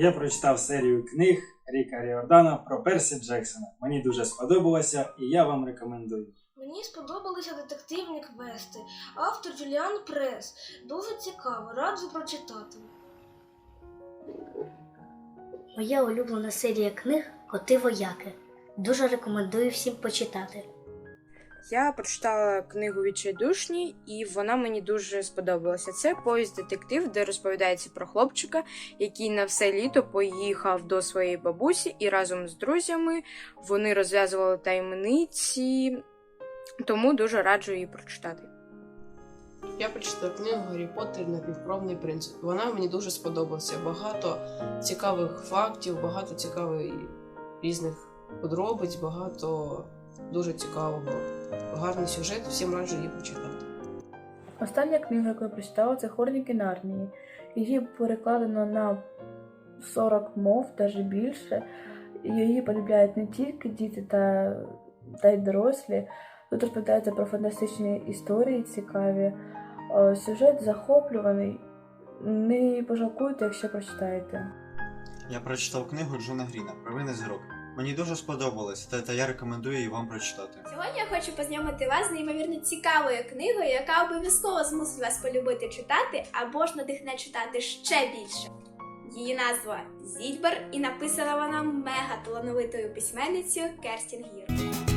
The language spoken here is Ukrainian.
Я прочитав серію книг Ріка Ріордана про Персі Джексона. Мені дуже сподобалося і я вам рекомендую. Мені сподобалися детективні квести. Автор Джуліан Прес. Дуже цікаво, раджу прочитати. Моя улюблена серія книг Коти вояки. Дуже рекомендую всім почитати. Я прочитала книгу Відчайдушні, і вона мені дуже сподобалася. Це повість детектив, де розповідається про хлопчика, який на все літо поїхав до своєї бабусі, і разом з друзями вони розв'язували таємниці, тому дуже раджу її прочитати. Я прочитала книгу Гаррі Поттер напівкровний принц. Вона мені дуже сподобалася. Багато цікавих фактів, багато цікавих різних подробиць, багато дуже цікавого. Гарний сюжет, всім раджу її почитати. Остання книга, яку я прочитала, це Хроніки Нарнії. Її перекладено на 40 мов, навіть більше. Її полюбляють не тільки діти та, та й дорослі. Тут розповідається про фантастичні історії цікаві. Е, Сюжет захоплюваний. Не пожалкуйте, якщо прочитаєте. Я прочитав книгу Джона Гріна Провини зірок. Мені дуже сподобалось, та, та я рекомендую її вам прочитати. Сьогодні я хочу познайомити вас з неймовірно цікавою книгою, яка обов'язково змусить вас полюбити читати або ж надихне читати ще більше. Її назва Зільбер, і написана вона мега талановитою письменницею Керстін Гір.